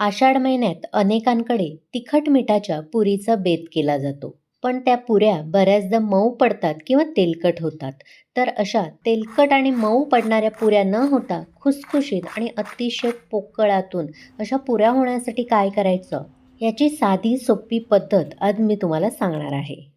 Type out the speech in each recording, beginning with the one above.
आषाढ महिन्यात अनेकांकडे तिखट मिठाच्या पुरीचा बेत केला जातो. पण त्या पुऱ्या बऱ्याचदा मऊ पडतात किंवा तेलकट होतात. तर अशा तेलकट आणि मऊ पडणाऱ्या पुऱ्या न होता खुसखुशीत आणि अतिशय पोकळातून अशा पुऱ्या होण्यासाठी काय करायचं? याची साधी सोपी पद्धत आज मी तुम्हाला सांगणार आहे.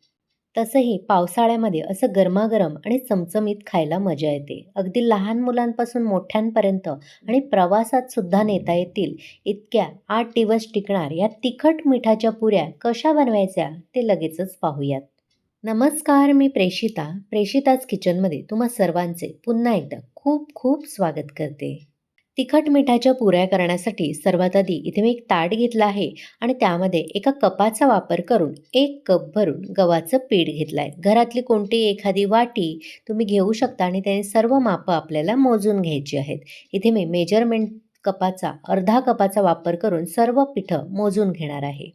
तसंही पावसाळ्यामध्ये असं गरमागरम आणि चमचमीत खायला मजा येते. अगदी लहान मुलांपासून मोठ्यांपर्यंत आणि प्रवासात सुद्धा नेता येतील इतक्या आठ दिवस टिकणार या तिखट मिठाच्या पुऱ्या कशा बनवायच्या ते लगेचच पाहूयात. नमस्कार मी प्रेषिता. प्रेषिताच किचनमध्ये तुम्हा सर्वांचे पुन्हा एकदा खूप खूप स्वागत करते. तिखट मिठाच्या पुऱ्या करण्यासाठी सर्वात आधी इथे मी एक ताट घेतला आहे आणि त्यामध्ये एका कपाचा वापर करून एक कप भरून गव्हाचं पीठ घेतलं आहे घरातली कोणतीही एखादी वाटी तुम्ही घेऊ शकता आणि त्याने सर्व मापं आपल्याला मोजून घ्यायची आहेत. इथे मी मेजरमेंट कपाचा अर्धा कपाचा वापर करून सर्व पिठं मोजून घेणार आहे.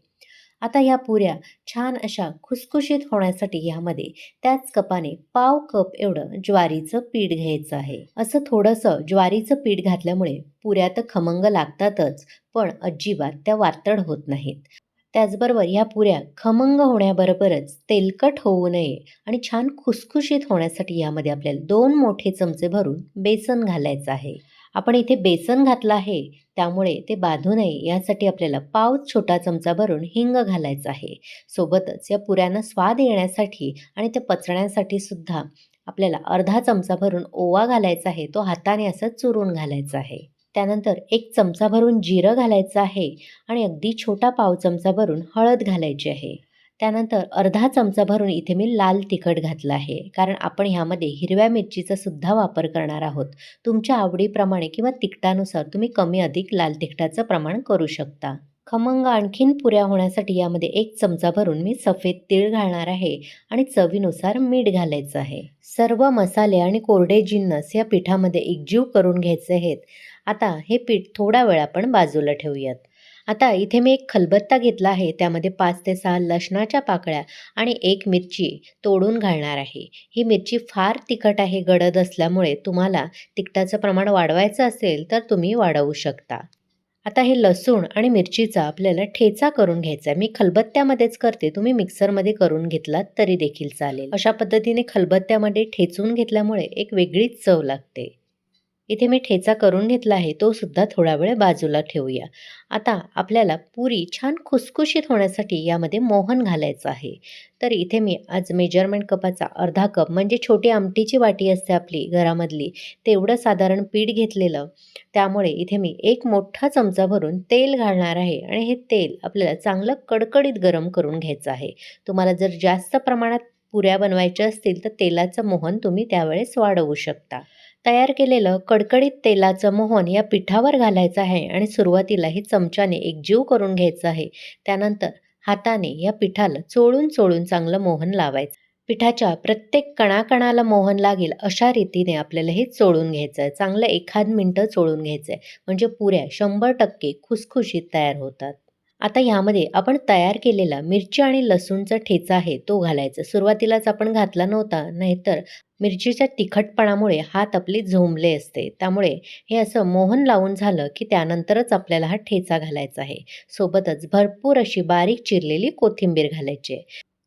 आता ह्या पुऱ्या छान अशा खुसखुशीत होण्यासाठी ह्यामध्ये त्याच कपाने पाव कप एवढं ज्वारीचं पीठ घ्यायचं आहे. असं थोडंसं ज्वारीचं पीठ घातल्यामुळे पुऱ्या तर खमंग लागतातच पण अजिबात त्या वातड होत नाहीत. त्याचबरोबर ह्या पुऱ्या खमंग होण्याबरोबरच तेलकट होऊ नये आणि छान खुसखुशीत होण्यासाठी यामध्ये आपल्याला दोन मोठे चमचे भरून बेसन घालायचं आहे. आपण इथे बेसन घातलं आहे त्यामुळे ते बाधू नये. यासाठी आपल्याला पाव छोटा चमचा भरून हिंग घालायचा आहे. सोबतच या पुऱ्यांना स्वाद येण्यासाठी आणि ते पचण्यासाठी सुद्धा आपल्याला अर्धा चमचा भरून ओवा घालायचा आहे. तो हाताने असं चुरून घालायचा आहे. त्यानंतर एक चमचा भरून जिरं घालायचं आहे आणि अगदी छोटा पाव चमचा भरून हळद घालायची आहे. त्यानंतर अर्धा चमचा भरून इथे मी लाल तिखट घातलं आहे. कारण आपण ह्यामध्ये हिरव्या मिरचीचा सुद्धा वापर करणार आहोत. तुमच्या आवडीप्रमाणे किंवा तिखटानुसार तुम्ही कमी अधिक लाल तिखटाचं प्रमाण करू शकता. खमंग आणखीन पुऱ्या होण्यासाठी यामध्ये एक चमचा भरून मी सफेद तीळ घालणार आहे आणि चवीनुसार मीठ घालायचं आहे. सर्व मसाले आणि कोरडे जिन्नस या पिठामध्ये एकजीव करून घ्यायचे आहेत. आता हे पीठ थोडा वेळ आपण बाजूला ठेवूयात. आता इथे मी एक खलबत्ता घेतला आहे त्यामध्ये पाच ते सहा लसणाच्या पाकळ्या आणि एक मिरची तोडून घालणार आहे. ही मिरची फार तिखट आहे गडद असल्यामुळे तुम्हाला तिखटाचं प्रमाण वाढवायचं असेल तर तुम्ही वाढवू शकता. आता हे लसूण आणि मिरचीचा आपल्याला ठेचा करून घ्यायचा आहे. मी खलबत्त्यामध्येच करते तुम्ही मिक्सरमध्ये करून घेतलात तरी देखील चालेल. अशा पद्धतीने खलबत्त्यामध्ये ठेचून घेतल्यामुळे एक वेगळीच चव लागते. इथे मी ठेचा करून घेतला आहे तो सुद्धा थोडा वेळ बाजूला ठेवूया. आता आपल्याला पुरी छान खुसखुशीत होण्यासाठी यामध्ये मोहन घालायचं आहे. तर इथे मी आज मेजरमेंट कपाचा अर्धा कप म्हणजे छोटी आमटीची वाटी असते आपली घरामधली तेवढं साधारण पीठ घेतलेलं. त्यामुळे इथे मी एक मोठा चमचा भरून तेल घालणार आहे आणि हे तेल आपल्याला चांगलं कडकडीत गरम करून घ्यायचं आहे. तुम्हाला जर जास्त प्रमाणात पुऱ्या बनवायच्या असतील तर तेलाचं मोहन तुम्ही त्यावेळेस वाढवू शकता. तयार केलेलं कडकडीत तेलाचं मोहन या पिठावर घालायचं आहे आणि सुरुवातीला हे चमच्याने एकजीव करून घ्यायचं आहे. त्यानंतर हाताने या पिठाला चोळून चोळून चांगलं मोहन लावायचं. पिठाच्या प्रत्येक कणाकणाला मोहन लागेल अशा रीतीने आपल्याला हे चोळून घ्यायचं आहे. चांगलं एखाद मिनटं चोळून घ्यायचं आहे. म्हणजे पुऱ्या शंभर टक्के खुसखुशीत तयार होतात. आता ह्यामध्ये आपण तयार केलेला मिरची आणि लसूणचा ठेचा आहे तो घालायचा. सुरुवातीलाच आपण घातला नव्हता नाहीतर मिरचीच्या तिखटपणामुळे हात आपले झोंबले असते. त्यामुळे हे असं मोहन लावून झालं की त्यानंतरच आपल्याला हा ठेचा घालायचा आहे. सोबतच भरपूर अशी बारीक चिरलेली कोथिंबीर घालायची आहे.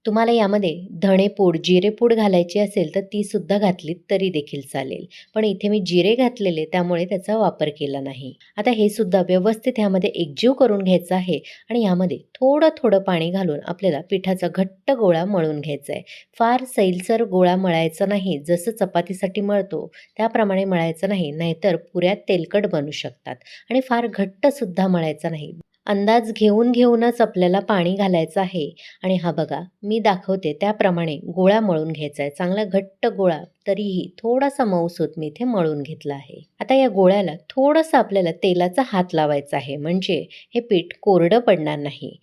तुम्हाला यामध्ये धणेपूड जिरेपूड घालायची असेल तर ती सुद्धा घातलीत तरी देखील चालेल. पण इथे मी जिरे घातलेले त्यामुळे त्याचा वापर केला नाही. आता हे सुद्धा व्यवस्थित ह्यामध्ये एकजीव करून घ्यायचं आहे आणि यामध्ये थोडं थोडं पाणी घालून आपल्याला पिठाचा घट्ट गोळा मळून घ्यायचा आहे. फार सैलसर गोळा मळायचा नाही जसं चपातीसाठी मळतो त्याप्रमाणे मळायचं नाही नाहीतर पुऱ्यात तेलकट बनू शकतात आणि फार घट्टसुद्धा मळायचा नाही. अंदाज घेऊन घेऊनच आपल्याला पाणी घालायचं आहे. आणि हा बघा मी दाखवते त्याप्रमाणे गोळा मळून घ्यायचा आहे. चांगला घट्ट गोळा तरीही थोडासा मऊसूत मी इथे मळून घेतला आहे. आता या गोळ्याला थोडंसं आपल्याला तेलाचा हात लावायचा आहे. म्हणजे हे पीठ कोरडं पडणार नाही.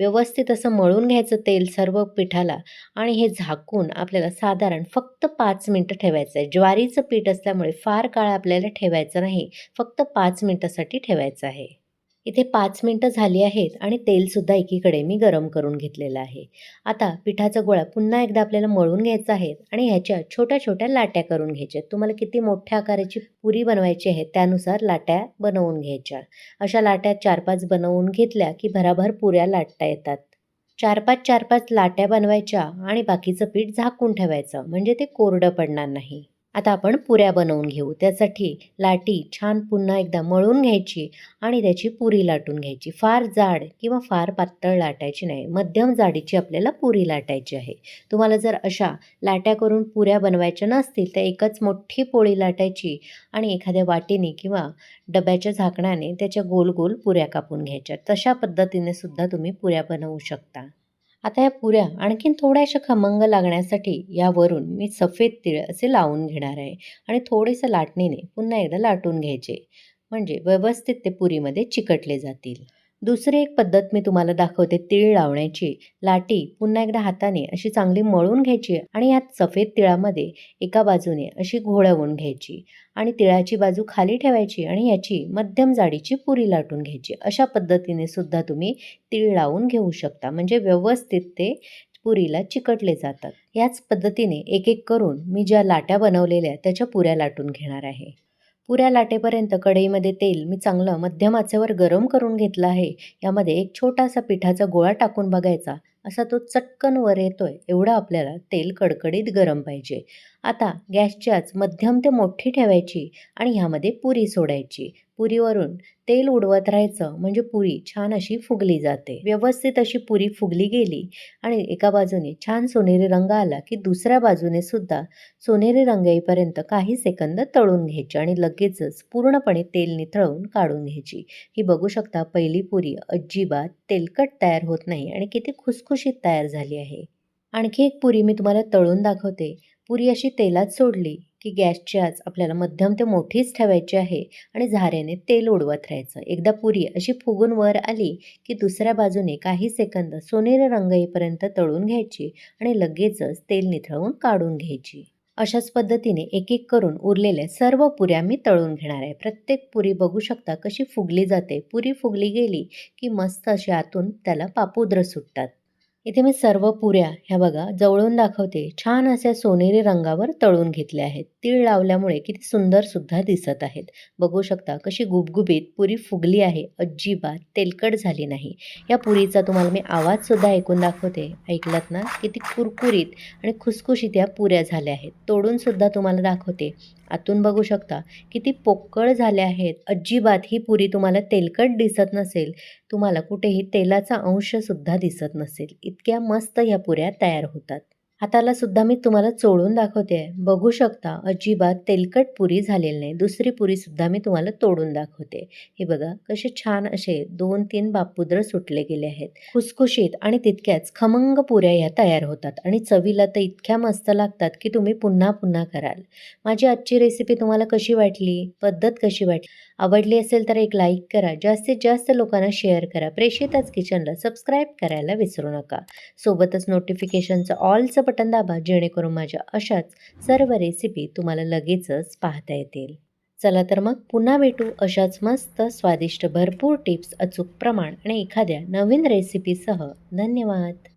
व्यवस्थित असं मळून घ्यायचं तेल सर्व पिठाला आणि हे झाकून आपल्याला साधारण फक्त पाच मिनटं ठेवायचं आहे. ज्वारीचं पीठ असल्यामुळे फार काळ आपल्याला ठेवायचं नाही. फक्त पाच मिनटासाठी ठेवायचं आहे. इथे पाच मिनटं झाली आहेत आणि तेलसुद्धा एकीकडे मी गरम करून घेतलेलं आहे. आता पिठाचा गोळा पुन्हा एकदा आपल्याला मळून घ्यायचा आहे आणि ह्याच्या छोट्या छोट्या लाट्या करून घ्यायच्या तुम्हाला किती मोठ्या आकाराची पुरी बनवायची आहे त्यानुसार लाट्या बनवून घ्यायच्या. अशा लाट्या चार पाच बनवून घेतल्या की भराभर पुऱ्या लाटता येतात. चार पाच चार पाच लाट्या बनवायच्या आणि बाकीचं पीठ झाकून ठेवायचं. म्हणजे ते कोरडं पडणार नाही. आता आपण पुऱ्या बनवून घेऊ. त्यासाठी लाटी छान पुन्हा एकदा मळून घ्यायची आणि त्याची पुरी लाटून घ्यायची. फार जाड किंवा फार पातळ लाटायची नाही. मध्यम जाडीची आपल्याला पुरी लाटायची आहे. तुम्हाला जर अशा लाट्या करून पुऱ्या बनवायच्या नसतील तर एकच मोठी पोळी लाटायची आणि एखाद्या वाटीने किंवा डब्याच्या झाकणाने त्याच्या गोल गोल पुऱ्या कापून घ्यायच्या. तशा पद्धतीने सुद्धा तुम्ही पुऱ्या बनवू शकता. आता या पुऱ्या आणखीन थोड्याशा खमंग लागण्यासाठी यावरून मी सफेद तीळ असे लावून घेणार आहे आणि थोडेसं लाटणीने पुन्हा एकदा लाटून घ्यायचे. म्हणजे व्यवस्थित ते पुरीमध्ये चिकटले जातील. दुसरी एक पद्धत मी तुम्हाला दाखवते तीळ लावण्याची. लाटी पुन्हा एकदा हाताने अशी चांगली मळून घ्यायची आणि यात सफेद तिळामध्ये एका बाजूने अशी घोळवून घ्यायची आणि तिळाची बाजू खाली ठेवायची आणि याची मध्यम जाडीची पुरी लाटून घ्यायची. अशा पद्धतीने सुद्धा तुम्ही तीळ लावून घेऊ शकता. म्हणजे व्यवस्थित ते पुरीला चिकटले जातात. याच पद्धतीने एक एक करून मी ज्या लाट्या बनवलेल्या त्याच्या पुऱ्या लाटून घेणार आहे. पुऱ्या लाटेपर्यंत कढईमध्ये तेल मी चांगलं मध्यम आचेवर गरम करून घेतलं आहे. यामध्ये एक छोटासा पिठाचा गोळा टाकून बघायचा. असा तो चटकन वर येतोय एवढं आपल्याला तेल कडकडीत गरम पाहिजे. आता गॅसची आच मध्यम ते मोठी ठेवायची आणि ह्यामध्ये पुरी सोडायची. पुरीवरून तेल उडवत राहायचं. म्हणजे पुरी छान अशी फुगली जाते. व्यवस्थित अशी पुरी फुगली गेली आणि एका बाजूने छान सोनेरी रंग आला की दुसऱ्या बाजूने सुद्धा सोनेरी रंग येईपर्यंत काही सेकंद तळून घ्यायची आणि लगेचच पूर्णपणे तेल निथळून काढून घ्यायची. ही बघू शकता पहिली पुरी अजिबात तेलकट तयार होत नाही आणि किती खुसखुशीत तयार झाली आहे. आणखी एक पुरी मी तुम्हाला तळून दाखवते. पुरी अशी तेलात सोडली की गॅसची आच आपल्याला मध्यम ते मोठीच ठेवायची आहे आणि झाऱ्याने तेल उडवत राहायचं. एकदा पुरी अशी फुगून वर आली की दुसऱ्या बाजूने काही सेकंद सोनेरी रंग येईपर्यंत तळून घ्यायची आणि लगेचच तेल निथळवून काढून घ्यायची. अशाच पद्धतीने एक एक करून उरलेल्या सर्व पुऱ्या मी तळून घेणार आहे. प्रत्येक पुरी बघू शकता कशी फुगली जाते. पुरी फुगली गेली की मस्त अशी आतून त्याला पापुद्र सुटतात. इथे मी सर्व पुऱ्या ह्या बघा जवळून दाखवते. छान अशा सोनेरी रंगावर तळून घेतल्या आहेत. तीळ लावल्यामुळे किती सुंदर सुद्धा दिसत आहेत. बघू शकता कशी गुबगुबीत पुरी फुगली आहे. अजिबात तेलकट झाली नाही. या पुरीचा तुम्हाला मी आवाजसुद्धा ऐकून दाखवते. ऐकलात ना? किती कुरकुरीत आणि खुसखुशीत या पुऱ्या झाल्या आहेत. तोडूनसुद्धा तुम्हाला दाखवते. आतून बघू शकता. किती पोकळ झाल्या आहेत. अजिबात ही पुरी तुम्हाला तेलकट दिसत नसेल. तुम्हाला कुठेही तेलाचा अंशसुद्धा दिसत नसेल. इतक्या मस्त ह्या पुऱ्या तयार होतात. हाताला सुद्धा मी तुम्हाला चोळून दाखवते. आहे बघू शकता अजिबात तेलकट पुरी झालेली नाही. दुसरी पुरीसुद्धा मी तुम्हाला तोडून दाखवते. हे बघा कसे छान असे दोन तीन बापुद्र सुटले गेले आहेत. खुसखुशीत आणि तितक्याच खमंग पुऱ्या ह्या तयार होतात आणि चवीला तर इतक्या मस्त लागतात की तुम्ही पुन्हा पुन्हा कराल. माझी आजची रेसिपी तुम्हाला कशी वाटली? पद्धत कशी वाटली? आवडली असेल तर एक लाईक करा जास्तीत जास्त लोकांना शेअर करा. प्रेषितच किचनला सबस्क्राईब करायला विसरू नका. सोबतच नोटिफिकेशनचं ऑलचं बटन दाबा जेणेकरून माझ्या अशाच सर्व रेसिपी तुम्हाला लगेचच पाहता येतील. चला तर मग पुन्हा भेटू अशाच मस्त स्वादिष्ट भरपूर टिप्स अचूक प्रमाण आणि एखाद्या नवीन रेसिपीसह. धन्यवाद!